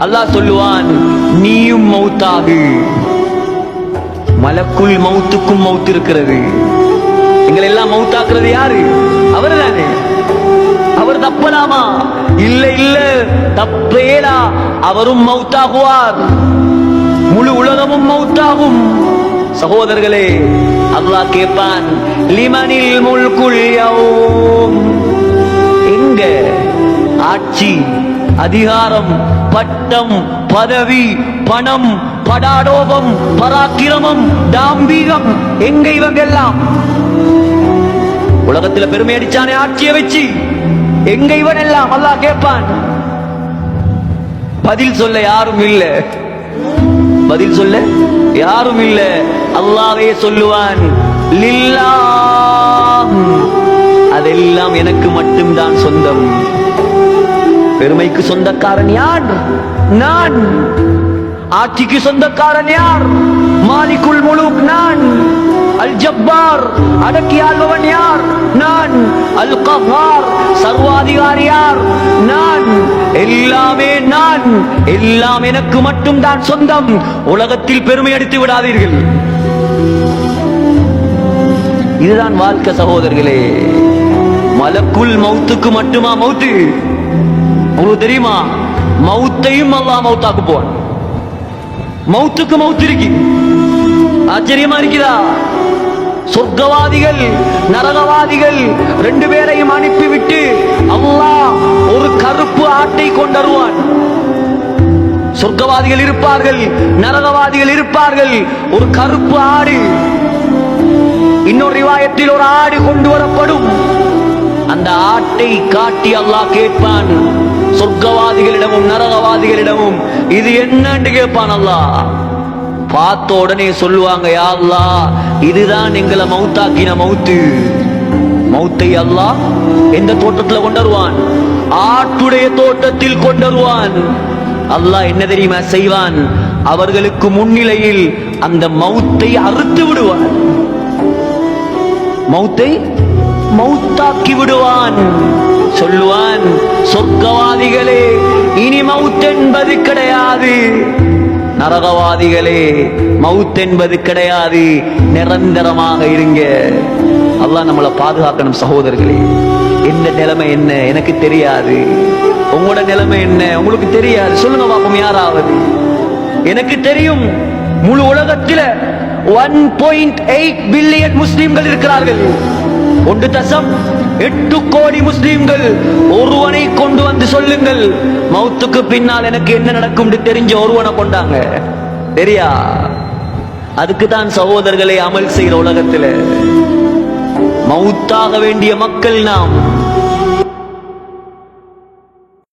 அல்லாஹ் சொல்லுவான் நீயும் மௌத்தாகு. மலக்குள் மௌத்துக்கும் மௌத் இருக்கிறது. எங்களை எல்லாம் மௌத்தாக்குறது யாரு? அவர்தானே. அவர் தப்பலாமா? இல்ல இல்ல. தப்பேடா. அவரும் மௌத்தாகுவார். முழு உலகமும் மௌத்தாகும். சகோதரர்களே அல்லாஹ் கேட்பான் லிமனில் முல்குல் எங்க? ஆட்சி. அதிகாரம் பட்டம் பதவி பணம் படாடோபம் பராக்கிரமம் தாம்பீகம் எங்க இவங்க எல்லாம்? உலகத்துல பெருமை அடிச்சானே ஆட்சியை வச்சு. எங்க இவன் எல்லாம்? அல்லாஹ் கேட்பான். பதில் சொல்ல யாரும் இல்ல. பதில் சொல்ல யாரும் இல்ல. அல்லாவே சொல்லுவான் லில்லா அதெல்லாம் எனக்கு மட்டும்தான் சொந்தம். பெருமைக்கு சொந்தக்காரன் யார்? நான். ஆட்சிக்கு சொந்தக்காரன் யார்? மாலிக்குல் முழுக் நான். அல் ஜப்பார் அடக்கி ஆள்பவன் யார்? நான். அல் கஃபார் சர்வாதிகாரி யார்? நான். எல்லாமே நான். எல்லாம் எனக்கு மட்டும் தான் சொந்தம். உலகத்தில் பெருமை அடித்து விடாதீர்கள். இதுதான் வாழ்க்கை சகோதரர்களே. மலக்குள் மௌத்துக்கு மட்டுமா மௌத்து உங்களுக்கு தெரியுமா? மௌத்தையும் அல்லா மௌத்தாக்கு போவான். மௌத்துக்கு மௌத்து இருக்கு. ஆச்சரியமா இருக்குதா? சொர்க்கவாதிகள் நரகவாதிகள் ரெண்டு பேரையும் அனுப்பிவிட்டு அல்லாஹ் ஒரு கருப்பு ஆட்டை கொண்டருவான். சொர்க்கவாதிகள் இருப்பார்கள் நரகவாதிகள் இருப்பார்கள் ஒரு கருப்பு ஆடு. இன்னொரு ரிவாயத்தில் ஒரு ஆடு கொண்டு வரப்படும். அந்த ஆட்டை காட்டி அல்லாஹ் கேட்பான். சொர்க்கவாதிகளிடமும் நரகவாதிகளிடமும் இது என்னன்னு கேட்பான் பார்த்த உடனே சொல்லுவாங்க யாருலா இதுதான் எங்களை மௌத்தாக்கின மௌத்து. மௌத்தை அல்லா எந்த தோட்டத்துல கொண்டு வருவான் ஆட்டுடைய தோட்டத்தில் கொண்டு வருவான் அல்லாஹ் என்ன தெரியுமா செய்வான்? அவர்களுக்கு முன்னிலையில் அந்த மௌத்தை அறுத்து விடுவான். மௌத்தை மௌத்தாக்கி விடுவான். சொல்லுவான் சொர்க்கவாதிகளே இனி மவுத் என்பது கிடையாது. நரகவாதிகளே மவுத் என்பது கிடையாது. நிரந்தரமாக இருங்க. அல்லாஹ் நம்மளை பாதுகாக்கணும் சகோதரர்களே. என்ன நிலைமை என்ன? எனக்கு தெரியாது. உங்களோட நிலைமை என்ன? உங்களுக்கு தெரியாது. சொல்லுங்க பாப்போம் யாராவது. எனக்கு தெரியும் முழு உலகத்தில் ஒன் பாயிண்ட் எயிட் பில்லியன் முஸ்லிம்கள் இருக்கிறார்கள். ஒன்று தசம். எட்டு கோடி முஸ்லிம்கள் ஒருவனை கொண்டு வந்து சொல்லுங்கள். மௌத்துக்கு பின்னால் எனக்கு என்ன நடக்கும் தெரிஞ்ச ஒருவனை கொண்டாங்க. தெரியா? அதுக்கு தான் சகோதரர்களை அமல் செய்கிற உலகத்தில். மௌத்தாக வேண்டிய மக்கள் நாம்.